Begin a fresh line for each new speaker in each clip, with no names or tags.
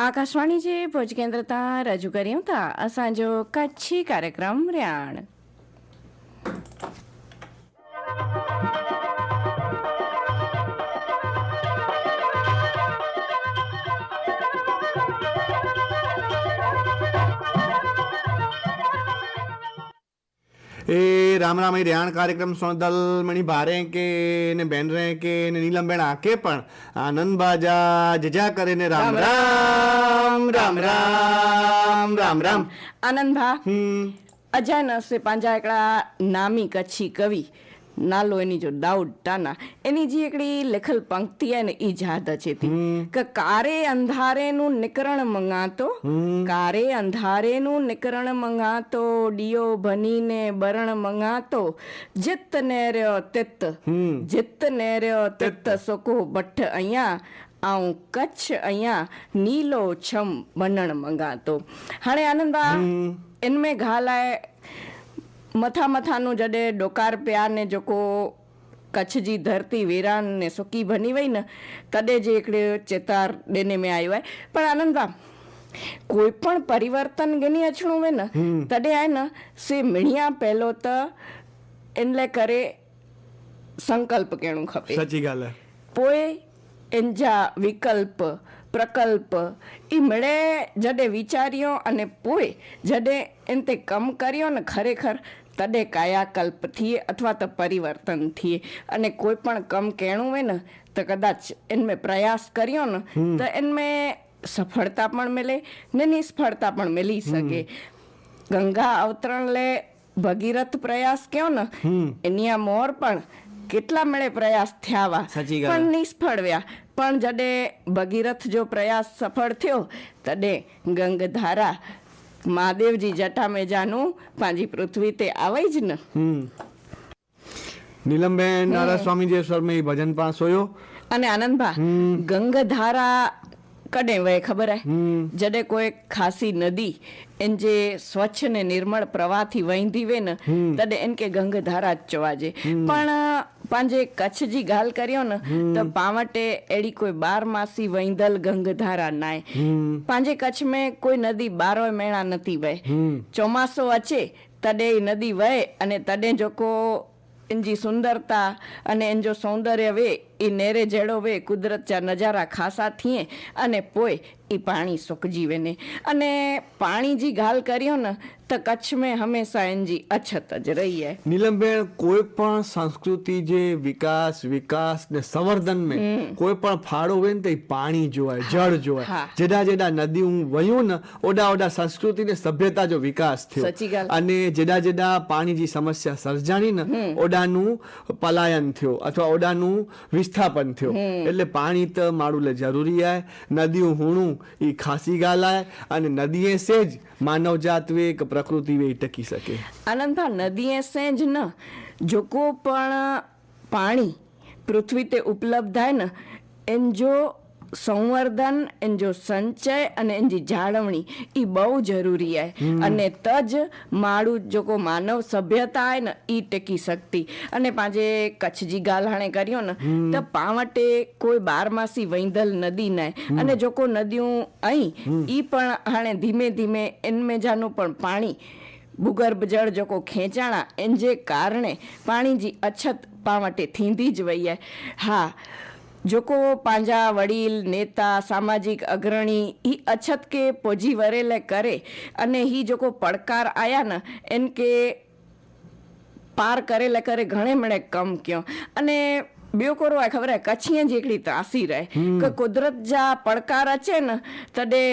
આકાશવાણી જે ભુજ કેન્દ્રતા રજૂ કર્યું હતા અસાંજો કચ્છી કાર્યક્રમ રિયાણ. रियाण
એ રામ રામ એ રેહાણ કાર્યક્રમ સોનદલ મણી ભારે કે ને બેન રે કે ને નીલમ બેન આકે પણ આનંદ બાજા જજા કરે ને રામ રામ રામ રામ રામ રામ
આનંદ ભા
હમ
અજાનક સે પાંજા એકડા નામી કચ્છી કવિ નાલો એની જો દાઉદ ટાના એની જે એકડી લેખલ પંક્તિ હે ને ઈ યાદ અચે થી કે કારે અંધારે નું નિકરણ મંગાતો કારે અંધારે નું નિકરણ મંગાતો ડિયો ભનીને બરણ મંગાતો જીત ને રહ્યો તિત જીત ને રહ્યો તિત સોકો બઠ અહીંયા આઉં કચ્છ અહીંયા નીલો છમ બનણ મંગાતો. હાણે આનંદા इनमें घाल आहे મથા મથાનું જડે ડોકાર પ્યાને જોકો કચ્છ જી ધરતી વીરાન ને સુકી ભની વઈ ને તડે જે એકડે ચેતાર ડેને મેં આવ્યો હોય પણ આનંદા કોઈ પણ પરિવર્તન ગણી અછણું હોય ને તડે આય ને સે મીણિયા પહેલો તો એટલે કરે સંકલ્પ કેણું ખપે.
સાચી ગાલે.
પોએ એંજા વિકલ્પ પ્રકલ્પ. એ મળે જડે વિચાર્યો અને પોએ જડે એમ તે કમ કર્યો ને ખરેખર તડે કાયાકલ્પ થઈએ અથવા તો પરિવર્તન થઈએ અને કોઈ પણ કમ કેણું હોય ને તો કદાચ એનમે પ્રયાસ કર્યો ને તો એનમે સફળતા પણ મળે ને નિષ્ફળતા પણ મળી શકે. ગંગા અવતરણ લે ભગીરથ પ્રયાસ કયો ને એની આ મોર પણ કેટલા મળે પ્રયાસ થયા પણ નિષ્ફળ વ્યા. પણ જડે ભગીરથ જો પ્રયાસ સફળ થયો તડે ગંગધારા મહાદેવજી જટામેજાનું પાંજી પૃથ્વી તે આવે જ ને.
નીલમબેન નારા સ્વામી જે સ્વરમાં એ ભજન પાસ હોયો.
અને આનંદભા ગંગધારા કડે વય ખબર હે? જડે કોઈ ખાસી નદી એન જે સ્વચ્છ ને નિર્મળ પ્રવાહથી વહીંધી વે ને તડે એન કે ગંગધારા જ ચોવાજે પણ પાંજે કચ્છ જી ગાલ કર્યો ને તો પાવટે એડી કોઈ બાર માસી વૈંધલ ગંગ ધારા નાય. પાંજે કચ્છ મેં કોઈ નદી બારોય મેણા નથી વહે. ચોમાસો અચે તડે નદી વહે અને તડે જોકો એનજી સુંદરતા અને એન જો સૌંદર્ય વે એ નેરે જેડો વે કુદરત ચા નજારા ખાસા થઈએ અને પોય એ પાણી સુકજી વેને અને પાણી જી ગાલ કર્યો ને તો કચ્છ મેં હંમેશા એનજી અછત જ રહી હે
નીલમબેન કોઈ પણ સંસ્કૃતિ જે વિકાસ વિકાસ ને સંવર્ધન મેં કોઈ પણ ફાળો હોય ને તો પાણી જોવાય જળ જોવાય. જેડા જેડા નદી હું વયું ને ઓડા ઓડા સંસ્કૃતિ ને સભ્યતા જો વિકાસ થયો. અને જેડા જેડા પાણી જે સમસ્યા સર્જાણી ને ઓડાનું પલાયન થયો અથવા ઓડાનું વિસ્થાપન થયો. એટલે પાણી તો મારું લે જરૂરી આય. નદીઓ હુણું એ ખાસી ગાલાય અને નદીએ સેજ માનવ જાત વે કે પ્રકૃતિ વે ટકી શકે.
આનંદભા નદીએ સેજ ન. જોકો પણ પાણી પૃથ્વી તે ઉપલબ્ધ થાય ને એમ જો સંવર્ધન એન જો સંચય અને એની જાળવણી એ બહુ જરૂરી છે અને તજ માળું જોકો માનવ સભ્યતા હોય ને એ ટકી શકતી. અને પાંજે કચ્છજી ગાલહાણે કર્યો ને તો પાવટે કોઈ બારમાસી વૈંધલ નદી નાય અને જોકો નદીઓ અહીં એ પણ હાણે ધીમે ધીમે એનમેજાનું પણ પાણી ભૂગર્ભ જળ જોકો ખેંચાણા એન જે કારણે પાણીજી અછત પાવટે થીંધી જ વઈ आहे. હા જોકો પાંજા વડીલ નેતા સામાજિક અગ્રણી ઈ અછત કે પોજી વરેલે કરે અને હી જોકો પડકાર આયા ને એન કે પાર કરેલે કરે ઘણે મળે કમ કયો અને ॿियो कोरो आहे ख़बर आहे कच्छीअ जी हिकिड़ी तासीर आहे कि कुदरत जा પડકાર अचे न तॾहिं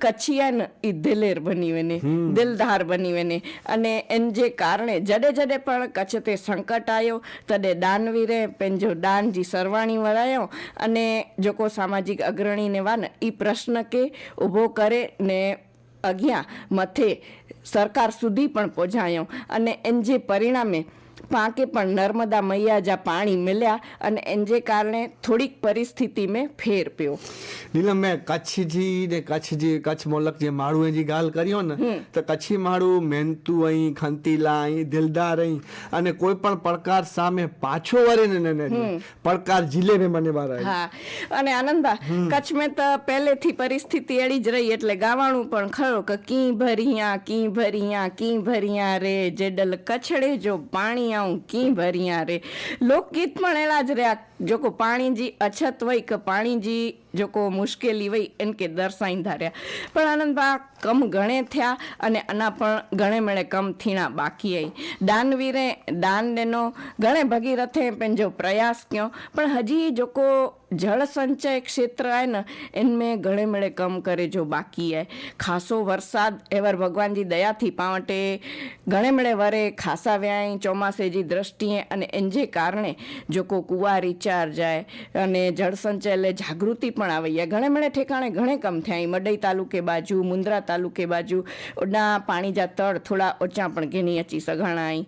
કચિયાન એ દિલેર બની વને દિલદાર બની વને અને એન જે કારણે જડે જડે પણ કચ્છ તે સંકટ આવ્યો તॾहिं દાનવીરે पंहिंजो દાન जी સરવાણી વરાયો અને जेको સામાજિક અગ્રણીને વાન એ પ્રશ્ન કે ઊભો કરે ને અગિયા મથે સરકાર સુધી પણ પહોંચાયો. અને એન જે પરિણામે પાંકે પણ નર્મદા મૈયા જ્યાં પાણી મળ્યા અને એનજે કારણે થોડીક પરિસ્થિતિ મેં ફેર પયો.
નીલમ મેં કચ્છજી ને કચ્છજી કચ્છ મોલક જે માળું એની ગાલ કર્યો ને તો કચ્છી માળું મહેનતુ અહીં ખંતીલા અહીં દિલદાર અહીં અને કોઈ પણ પડકાર સામે પાછો વરે ને પડકાર જીલે મેં મને બાર
હા. અને આનંદા કચ્છ મેં તો પહેલેથી પરિસ્થિતિ એડી જ રહી એટલે ગાવાણું પણ ખરો કે કી ભરિયા કી ભરિયા કી ભરિયા રે જેડલ કછડે જો પાણી આવું કી ભરિયા રે લોકગીત પણ એલા જ રહ્યા. જોકો પાણીજી અછત હોય કે પાણીજી જોકો મુશ્કેલી હોય એને કે દર્શાઈ ધાર્યા. પણ આનંદભા કમ ગણે થયા અને આના પણ ગણે મેળે કમ થીણા બાકી આવી દાનવીરે દાનનો ગણે ભગીરથે પણ જો પ્રયાસ કયો. પણ હજી જોકો જળ સંચય ક્ષેત્ર આય ને, એને ગણે મેળે કમ કરે જો બાકી આય. ખાસો વરસાદ એવર ભગવાનજી દયાથી પાવટે ગણે મેળે વરે ખાસા વ્યાય ચોમાસેજી દ્રષ્ટિએ અને એન જે કારણે જોકો કુંવારી વિચાર જાય અને જળસંચય એટલે જાગૃતિ પણ આવી. યા ઘણે મને ઠેકાણે ઘણે કમ થયા. અહીં મડઈ તાલુકે બાજુ મુંદ્રા તાલુકે બાજુ ના પાણીજા તળ થોડા ઓછા પણ ઘેની અચી સઘાણા અહીં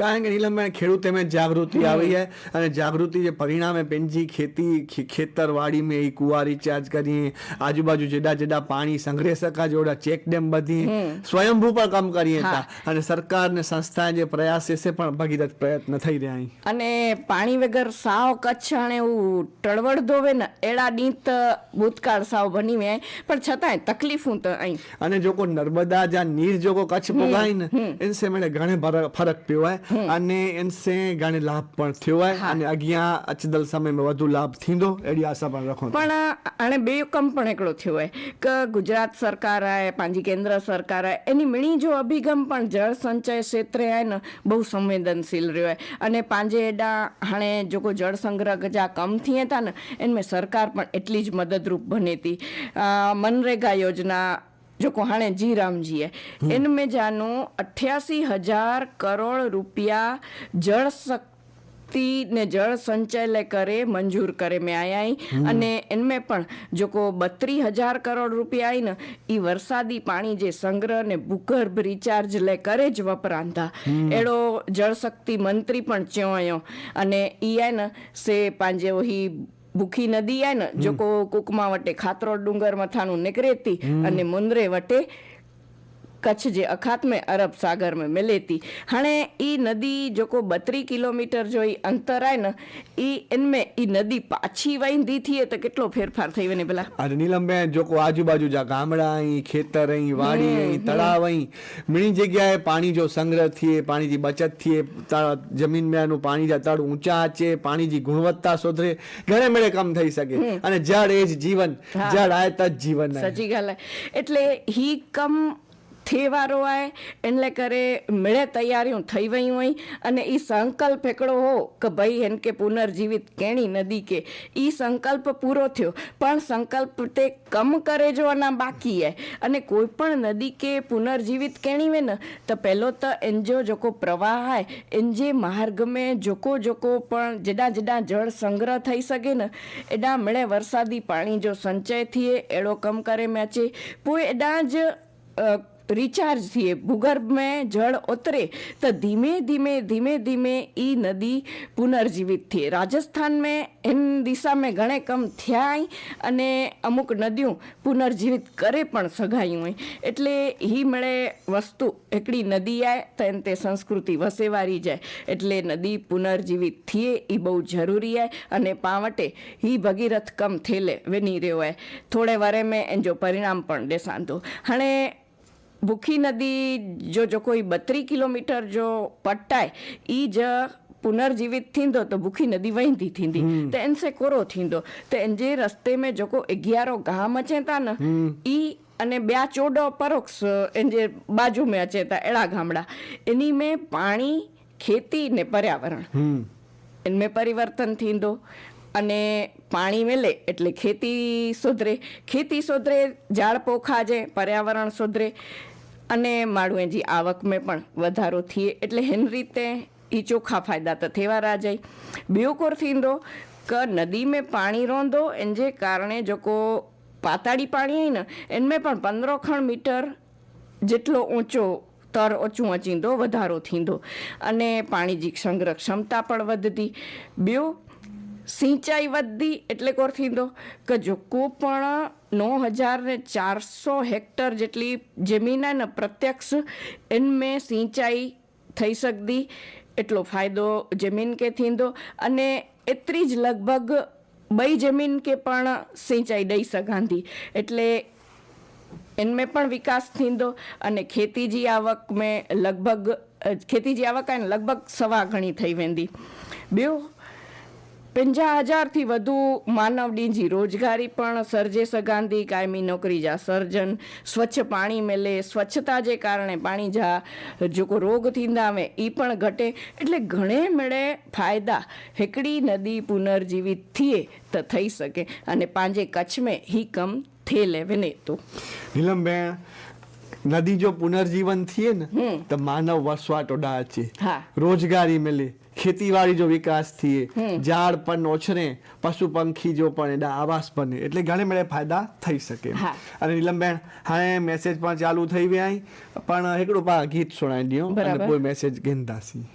કારણ કે નીલમબેન ખેડૂત એમાં જાગૃતિ આવી છે અને જાગૃતિ જે પરિણામે પેનજી ખેતી ખેતરવાડી મેં કુવા રિચાર્જ કરીએ આજુબાજુ જેડા જેડા પાણી સંગ્રહ શકા જોડા ચેક ડેમ બધી સ્વયંભૂ પણ કામ કરીએ અને સરકાર ને સંસ્થા જે પ્રયાસ છે પણ ભગીરથ પ્રયત્ન થઈ રહ્યા
અને પાણી વગર સાવ કચ્છ પચ્છાણે એવું ટળવળ ધોવે ને એડા નીત ભૂતકાળ સાવ બની વે. પણ છતાંય તકલીફું તો અહીં.
અને જો કોઈ નર્મદા જ્યાં નીર જો કોઈ કચ્છ પોગાય ને એનસે મને ઘણે ફરક પીવાય હોય અને એનસે ઘણે લાભ પણ થયો હોય અને અગિયા અચદલ સમયમાં વધુ લાભ થીંદો એડી આશા પણ રાખો
પણ આણે બે કમ પણ એકડો થયો હોય. કે ગુજરાત સરકાર આય પાંજી કેન્દ્ર સરકાર આય એની મિણી જો અભિગમ પણ જળ સંચય ક્ષેત્રે આય ને બહુ સંવેદનશીલ રહ્યો હોય. અને પાંજે એડા હાણે જો કોઈ જળ સંગ્રહ पंद्रह गजा कम थिए था न इनमें सरकार पण एटली ज मददरूप बने थी मनरेगा योजना जेको हाणे जी राम जी आहे इन में जानो अठासी हज़ार करोड़ रुपया जल शक्ति ને જળ સંચયले કરે મંજૂर કરે. મેં આયા અને એનમે પણ જો કો બત્રીસ હજાર કરોડ રૂપિયા આઈ ને એ વરસાદી પાણી જે સંગ્રહ ને ભૂગર્ભ રિચાર્જ લે કરે જ વપરાંતા. એડો જળશક્તિ મંત્રી પણ ચ્યો અને ઈ આય ને સે પાંજે ઓહી ભૂખી નદી આય ને જો કો કુકમા વટે ખાતરો ડુંગર મથાનું નીકળેતી અને મુંદરે વટે કચ્છ જે અખાત में અરબ સાગર में मिले थी हाणे ई नदी जेको ॿटीह किलोमीटर जो ई अंतर आहे न ई इनमें ई नदी પાછી વહીંદી થઈએ તો કેટલો ફેરફાર થઈ વને પેલા
અને નીલમબેન જો કોઈ આજુબાજુ જા ગામડા અહીં ખેતર અહીં વાડી અહીં તળાવ અહીં ઘણી જગ્યાએ પાણી જો સંગ્રહ થઈએ પાણીની બચત થઈએ ત- જમીન में એનું પાણી જા તળ ઊંચા અચે પાણીની ગુણવત્તા સુધરે ઘણે મેળે કમ થઈ શકે અને જળ એ જ જીવન જળ આય त જ જીવન आहे.
સચી ॻाल्हि आहे એટલે હી કમ તહેવારો આય એટલે કરે મેળે તૈયારીઓ થઈ વયું હોય, અને એ સંકલ્પ એકડો હો કે ભાઈ એને કે પુનર્જીવિત કેણી નદી કે એ સંકલ્પ પૂરો થયો. પણ સંકલ્પ તે કમ કરે જોવાના બાકી હે અને કોઈ પણ નદી કે પુનર્જીવિત કેણી વે ને તો પહેલો તો એનજો જોકો પ્રવાહ હાય એનજે માર્ગ મેં જોકો જોકો પણ જેડા જેડા જળ સંગ્રહ થઈ શકે ને, એડા મળે વરસાદી પાણી જો સંચય થઈએ એડો કમ કરે મેચે પોઈ એડા જ રિચાર્જ થઈએ ભૂગર્ભમાં જળ ઉતરે તો ધીમે ધીમે ધીમે ધીમે એ નદી પુનર્જીવિત થઈએ રાજસ્થાનમાં એમ દિશામાં ઘણે કમ થયા અને અમુક નદીઓ પુનર્જીવિત કરે પણ સઘાયું હોય. એટલે હી મળે વસ્તુ એકડી નદી આવે તો એને તે સંસ્કૃતિ વસેવારી જાય. એટલે નદી પુનર્જીવિત થઈએ એ બહુ જરૂરી આવે અને પાવટે હી ભગીરથ કમ થેલે વેની રહ્યો હોય થોડે વારે મેં એન જો પરિણામ પણ દેસાંતું. હણે ભૂખી નદી જો જો કોઈ બત્રીસ કિલોમીટર જો પટાય ઈ જ पुनर्जीवित थींदो त बुखी नदी वहींदी थींदी त इनसे कोरो थींदो त इन जे रस्ते में जेको एगियारो गाम अचे था न ई અને ॿिया चोॾहं परोक्ष इन जे बाजू में अचे था अहिड़ा गामड़ा इन्ही में पाणी खेती ने पर्यावरण
હમ
इनमें परिवर्तन थींदो અને પાણી મેલે એટલે ખેતી સુધરે ખેતી સુધરે ઝાડ પોખાજે પર્યાવરણ સુધરે અને માળુએજી આવકમાં પણ વધારો થઈએ એટલે હેન રીતે એ ચોખ્ખા ફાયદા તો થવા રહ્યા જાય બ્યો કોર થીંदो ક નદી में પાણી રોંદો, એન જે કારણે જોકો પાતાળી પાણી હઈ ને, એનમે પણ પંદરો ખણ મીટર જેટલો ઊંચો તર ઓછું અચીંદો વધારો થીંદો. અને પાણીજી સંગ્રહ ક્ષમતા પણ વધતી. બ્યો સિંચાઈ વધતી એટલે કોર થીંદો? કે જોકો પણ નવ હજાર ને ચારસો હેક્ટર જેટલી જમીનને પ્રત્યક્ષ એનમે સિંચાઈ થઈ શકતી એટલો ફાયદો જમીન કે થીંદો? અને એટલી જ લગભગ બઈ જમીન કે પણ સિંચાઈ દઈ સકાંતી એટલે એનમે પણ વિકાસ થીંદો અને ખેતીજી આવક મેં લગભગ, ખેતીજી આવક લગભગ સવા ઘણી થઈ વેंदी ॿियो પંજા હજારથી વધુ માનવ ડીંજી રોજગારી પણ સર્જે સગાંધી કાયમી નોકરી જા સર્જન. સ્વચ્છ પાણી મેલે સ્વચ્છતા જે કારણે પાણી જા જોકો રોગ થીંદાવે એ પણ ઘટે. એટલે ઘણે મળે ફાયદા. હેકડી નદી પુનર્જીવિત થઈએ તો થઈ શકે. અને પાંજે કચ્છ મેં હી કમ થે લેવે ને તો
નીલમબેન નદી જો પુનર્જીવન થઈએ ને તો માનવ વસવાટ ઓડા
છે
રોજગારી મેલે. ખેતીવાડી જો વિકાસ થઈએ ઝાડ પણ ઓછરે પશુ પંખી જો પણ એના આવાસ બને એટલે ઘણે મળે ફાયદા થઈ શકે અને નીલમબેન હાણે મેસેજ પણ ચાલુ થઈ ગયા પણ હિકડો પા ગીત સુણાઈ દો અને કોઈ મેસેજ ગેંદાસી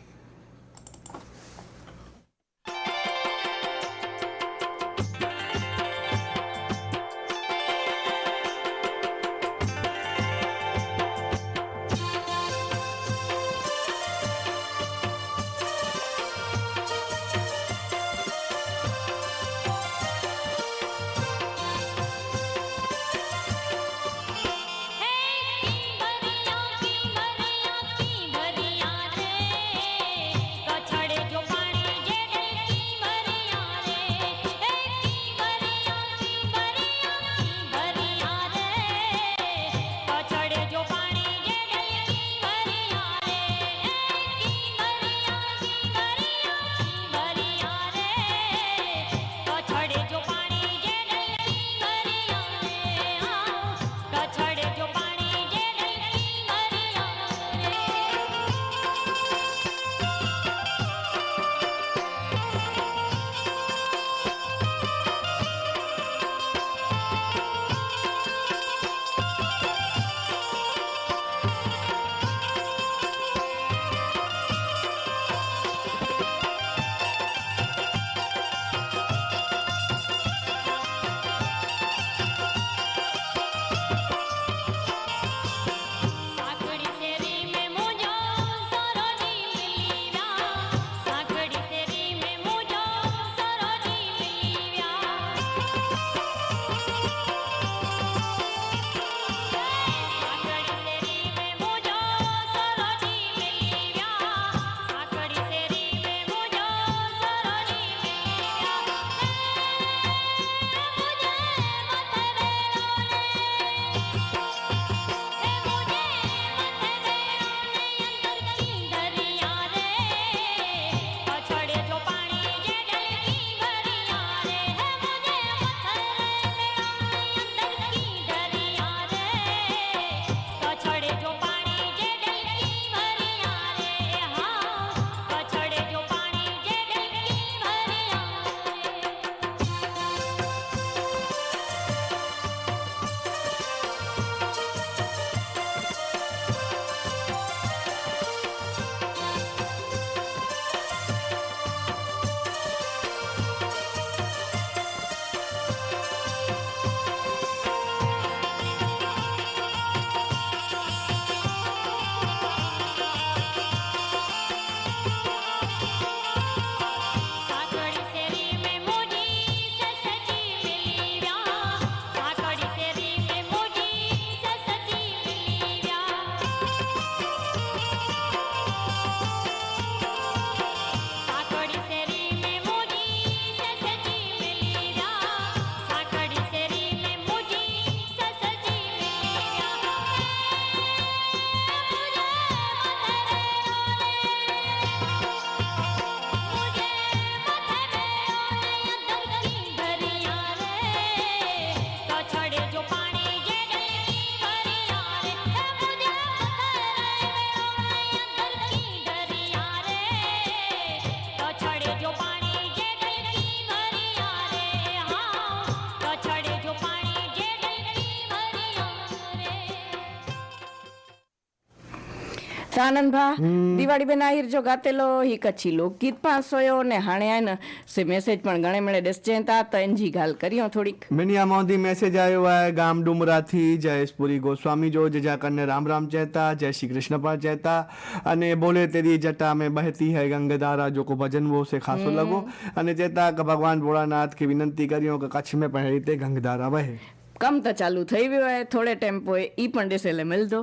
આનંદભા દિવાળીબેન આહિર જો ગાતેલો હી કચ્છી લોકગીત પાસ હોયો ને હાણે આન સે મેસેજ પણ ગણે મળે. ડેસચેતા તંજી ગાલ
કર્યો થોડીક. મિનિયા મોંધી મેસેજ આવ્યો આ ગામ ડુમરાથી જયેશપુરી ગોસ્વામી જો જજા કરને રામ રામ ચહેતા જય શ્રી કૃષ્ણ પર ચહેતા. અને બોલે તેરી જટા મે બહેતી હૈ ગંગધારા જો કો ભજન વો સે ખાસો લગો. અને ચહેતા કે ભગવાન ભોળાનાથ કે વિનંતી કર્યો કે કચ્છ મે પણ રીતે ગંગધારા વહે.
કામ તો ચાલू થઈ ગયું હોય થોડे ટાઈમ પોઈ ઈ પણ દેસેલે મળતો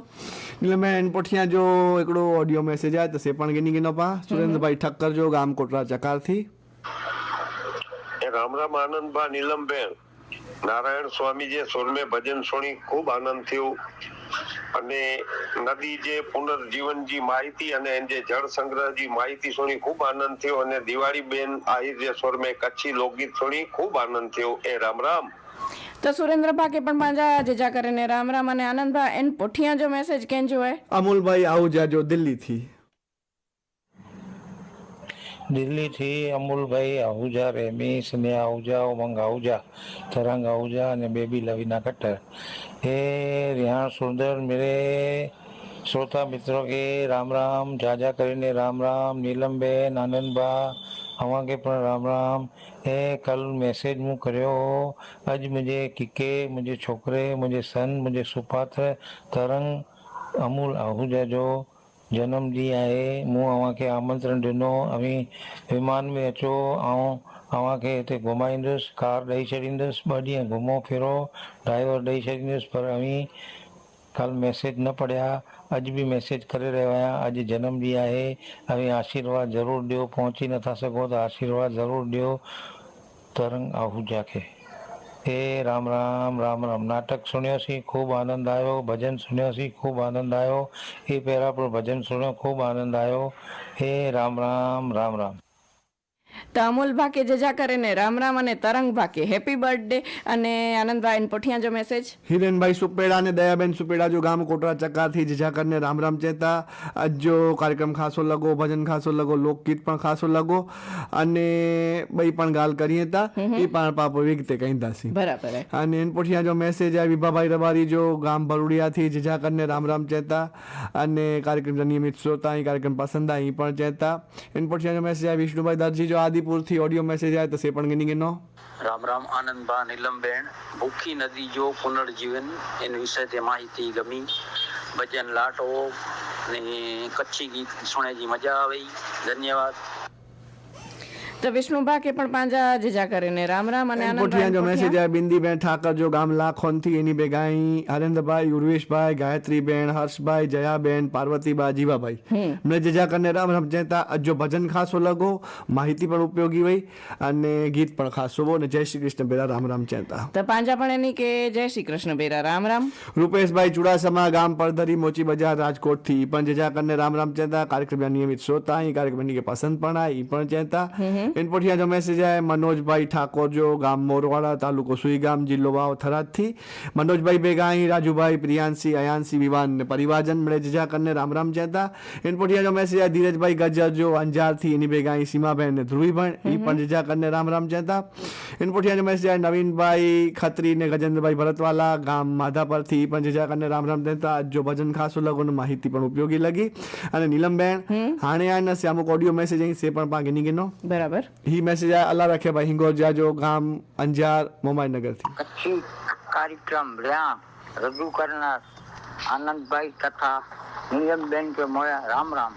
એટલે મેં એન પોઠિયા જો એકડો ઓડિયો મેસેજ આયો તો સે પણ ગની ગનો પા. સુરેન્દ્રભાઈ ઠક્કર જો ગામ કોટરા ચકારથી
એ રામ રામ આનંદભા નીલમબેન. નારાયણ સ્વામીજીએ સોરમે ભજન સુણી ખૂબ આનંદ થયો. અને નદી જે પુનર્જીવનજી માહિતી અને જે જળ સંગ્રહજી માહિતી સુણી ખૂબ આનંદ થયો. અને દિવાળી બેન આહિર જે સોરમે કચ્છી લોકગીત સુણી ખૂબ આનંદ થયો. એ રામ રામ.
તો સુરેન્દ્રભા કે પણ પાંજા જજા કરીને રામ રામ અને આનંદભા એન પોઠિયા જો મેસેજ કેંજો आहे
અમૂલભાઈ દિલ્હી થી દિલ્હીથી.
દિલ્હીથી અમૂલભાઈ આહુજા રેમી સ્નેહ આહુજા ઉમંગ આહુજા તરંગ આહુજા અને બેબી લવિના કટ્ટર. એ રિહાણ સુંદર મેરે શ્રોતા મિત્રો કે રામ રામ જાજા કરીને રામ રામ નીલમબેન આનંદભા અવા કે પણ રામ રામ. ۽ ڪل ميسيج مون ڪريو هو اڄ منهنجي ڪڪي منهنجي ڇوڪري منهنجي سن منهنجي سپاتر ترنگ امول آهوجا جو جنم ڏينهن آهي. مون اوهان کي آمنترڻ ڏنو اوي ومان ۾ اچو ۽ اوهان کي هتي گهمائيندس ڪار ڏيئي ڇڏيندس ٻه ڏينهن گهمو فرو ڊرائيور ڏيئي ڇڏيندس پر اوي ڪل ميسيج نه پڙهيا. अॼु बि मैसेज करे रहियो आहियां अॼु जनम ॾींहुं आहे अवी आशीर्वाद ज़रूरु ॾियो पहुची नथा सघो त आशीर्वाद ज़रूरु ॾियो तरंग आहूजा खे हे राम राम राम राम नाटक सुणियोसीं खूब आनंद आयो भजन सुणियोसीं खूब आनंद आयो हे पहिरां पियो भजन सुणियो खूब आनंद आयो हे राम राम राम राम
તો અમૂલભા જજા કરે ને રામ રામ અને તરંગ કે હેપી બર્થડે અને આનંદભાઈ પોઠિયા જો મેસેજ
હિરેનભાઈ સુપેડા અને દયાબેન સુપેડા જો ગામ કોટરા ચકાથી જજા કરીને રામ રામ ચેતા. જો કાર્યક્રમ ખાસો લગો ભજન ખાસો લગો લોકગીત પણ ખાસો લગો. અને બઈ પણ ગાલ કરીએ તા એ પણ પાપો વિગતે કહીદાસી
બરાબર
અને એન પોઠિયા જો મેસેજ આ વિભાભાઈ રબારી જો ગામ ભરૂડિયાથી જીજા કરીને રામ રામ ચેતા. અને કાર્યક્રમ નિયમિત શ્રોતા અહીં કાર્યક્રમ પસંદ આ પણ ચેતા. એન પોઠિયા જો મેસેજ આ વિષ્ણુભાઈ દરજી જો આદિપુરથી ઓડિયો મેસેજ આવે તો સે પણ ગીની ગીનો
રામ રામ આનંદબા નીલમબેન ભૂખી નદી જો પુનર્જીવન, એના વિશે તે માહિતી ગમી. ભજન, લાટો ને કચ્છી ગીત, સુણેજી, મજા આવી ધન્યવાદ.
તો વિષ્ણુ બાકે પણ પાંજા જીજા કરીને રામ રામ અને
પોઠિયા જો મેસેજ આ બિંદીબેન ઠાકર જો ગામ લાખોનથી એની બેગાઈ આનંદભાઈ ઉર્વેશભાઈ ગાયત્રીબેન હર્ષભાઈ જયાબેન પાર્વતીબા જીવાભાઈ. મને જીજા કરીને રામ રામ ચેતા જો ભજન ખાસો લગો માહિતી પણ ઉપયોગી હોય અને ગીત પણ ખાસો હો ને જય શ્રી કૃષ્ણ બેરા રામ રામ ચેતા
તો પાંજા પણ એની કે જય શ્રી કૃષ્ણ બેરા રામ રામ.
રૂપેશભાઈ ચુડાસમા ગામ પરધરી મોચી બજાર રાજકોટથી પણ જજા કરીને રામ રામ ચેતા કાર્યક્રમના નિયમિત શ્રોતા અહીં કાર્યક્રમની પસંદ પણ આ પણ ચેતા એન પોઠિયા જો મેસેજ આવે મનોજભાઈ ઠાકોર જો ગામ મોરવાડા તાલુકો સુઈગામ જિલ્લો વાવ થરાદથી મનોજભાઈ ભેગા અહીં રાજુભાઈ પ્રિયાંશી અયાંશી વિવાન ને પરિવારજન મળે જજા કરને રામ રામ જતા એન પોઠિયા જો મેસેજ આવે ધીરજભાઈ ગજર જો અંજારથી એની ભેગા અહીં સીમાબેન ને ધ્રુવીબેન. ઈ પણ જજા કરને રામ રામ જતા એન પોઠિયા જો મેસેજ આવે નવીનભાઈ ખત્રી ને ગજેન્દ્રભાઈ ભરતવાલા ગામ માધાપરથી પણ જજા કરીને રામ રામ ચેતા જો ભજન ખાસું લગો માહિતી પણ ઉપયોગી લગી. અને નીલમબેન હાણે આ શ્યામુક ઓડિયો મેસેજ અહીં સે પણ પા ગીની ગીનો
બરાબર.
સર હી મેસેજ અલ્લાહ રાખે ભાઈ હિંગોજા જો ગામ અંજાર મોમાઈનગરથી
કચ્છી કાર્યક્રમ રહ્યા રજૂ કરનાર આનંદભાઈ તથા નિયમબેન કે મળ્યા રામ રામ.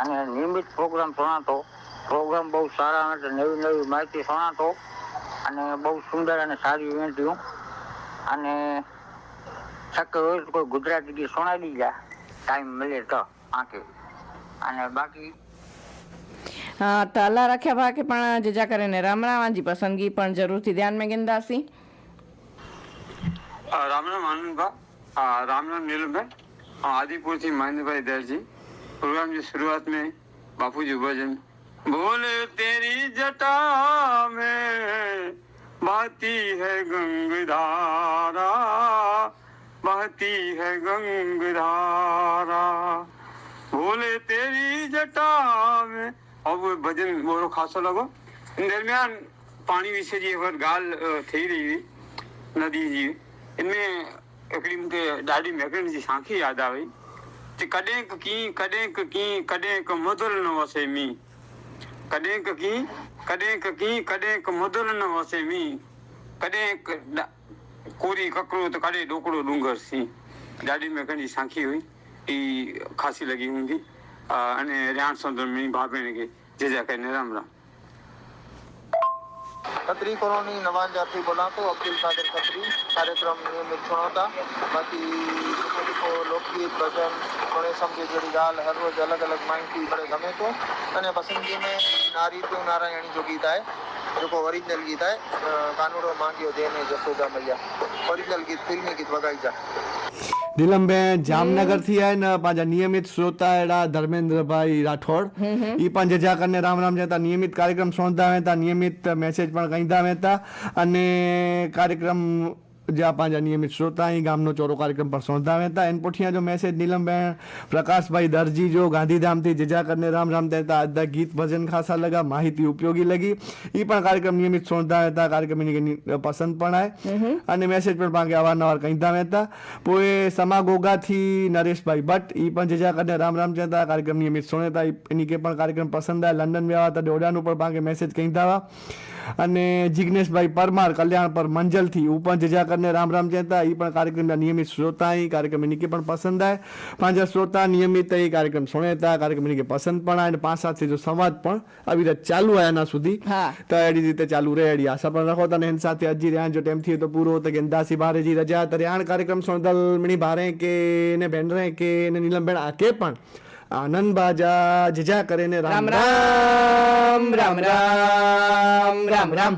અને નિયમિત પ્રોગ્રામ સુણાતો પ્રોગ્રામ બહુ સારા અને નવી નવી માહિતી શોણાતો. અને બહુ સુંદર અને સારી ઇવેન્ટ રહ્યું અને શક્ય હોય કોઈ ગુજરાતી ગીત શોણાવી જાય ટાઈમ મળે તો આંખે. અને બાકી
તો અલ્લાહ રાખ્યા ભા કે પણ જેજા કરીને રામ રામ આજી પસંદગી પણ જરૂરથી ધ્યાન में गिंदासी
आ, राम राम आनंद भा आ, राम राम नीलम भाई आदिपुर थी महेंद्र भाई दर जी प्रोग्राम की शुरुआत में बापू जी भजन बोले तेरी जटा में बहती है गंगधारा बहती है गंगधारा बोले तेरी जटा में अब भजन मोरो खासो लॻो इन दरम्यान पाणी विषय जी अगरि ॻाल्हि थी रही हुई नदी जी इनमें हिकिड़ी मूंखे ॾाढी महकम जी सांखी यादि आई त कॾहिं कीअं कॾहिं कीअं कॾहिं मुदल न वसे मींहुं कॾहिं कीअं कॾहिं कीअं कॾहिं मुदल न वसे मींहुं कॾहिं कोरी ककरो त कॾहिं ॾोकिड़ो डूंगर सी ॾाढी महकम जी सांखी हुई ई खासी लॻी हूंदी અને રિહાણ સંતોની ભાભીને જે જા કહીને રામ રામ.
ખત્રી કોલોની નવાન જાતિ બોલાતો અબ્દુલ કાદર ખત્રી. કાર્યક્રમ નિયમિત સુણોતા બાકી લોકગીત ભજન ઘણી સમજી જોડી ગાલ હર રોજ અલગ અલગ માહિતી મને ગમે તો અને પસંદગીને નારી તો નારાયણી જો ગીત આય. जेको ગીત गीत કાનુડો कानूड़ो मांगियो देने जसोदा मैया ગીત गीत ગીત गीत જાય
નીલમબેન જામનગરથી આય ને પાછા નિયમિત શ્રોતા એડા ધર્મેન્દ્રભાઈ રાઠોડ. ઈ પણ જજા કરીને રામ રામ જતા નિયમિત કાર્યક્રમ સોંધતા હતા નિયમિત મેસેજ પણ કહીતા હતા. અને કાર્યક્રમ જ્યાં પાંચ નિયમિત શ્રોતા અહીં ગામનો ચોરો કાર્યક્રમ પર સોંધતા હતા એન પોઠિયા જો મેસેજ નીલમબેન પ્રકાશભાઈ દરજી જો ગાંધીધામથી જજા કરીને રામ રામ દેતા અદા ગીત ભજન ખાસા લગા માહિતી ઉપયોગી લગી. એ પણ કાર્યક્રમ નિયમિત સોંધતા હતા કાર્યક્રમ એની ઘણી પસંદ પણ આય. અને મેસેજ પણ પાંકે અવારનવાર કહીતા હતા પોએ સમાગોગાથી નરેશભાઈ ભટ્ટ એ પણ જજા કરીને રામ રામ જતા કાર્યક્રમ નિયમિત સોંધતા એની કે પણ કાર્યક્રમ પસંદ આવે લંડન આવ્યા હતા ડોડાનું પણ પાંકે મેસેજ કહીતા અને જિજ્ઞેશભાઈ પરમાર કલ્યાણ પર મંજલથી હું પણ જજા કરીને રામ રામ જતા એ પણ કાર્યક્રમના નિયમિત શ્રોતા અહીં કાર્યક્રમ એની કે પણ પસંદ આવે પાંચ શ્રોતા નિયમિત એ કાર્યક્રમ સુણેતા કાર્યક્રમ એની કે પસંદ પણ આવે અને પાંચ સાથે જો સંવાદ પણ આવી રીતે ચાલુ આવે એના સુધી. તો એડી રીતે ચાલુ રહે એડી આશા પણ રાખો તને. એની સાથે હજી રહ્યા જો ટાઈમ થયો તો પૂરો તો ગેંદાસી બારેજી રજા. તો આણ કાર્યક્રમ સોંદલ મણી ભારે કે ને બેન રહે કે ને નીલમબેન આ કે પણ આનંદ બાજા જજા કરે ને
રામ રામ. રામ રામ રામ રામ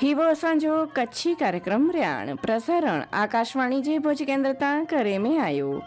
હિવો સાંજો કચ્છી કાર્યક્રમ ર્યાણ. પ્રસારણ આકાશવાણી જે ભુજ કેન્દ્ર તાં કરે મેં આવ્યું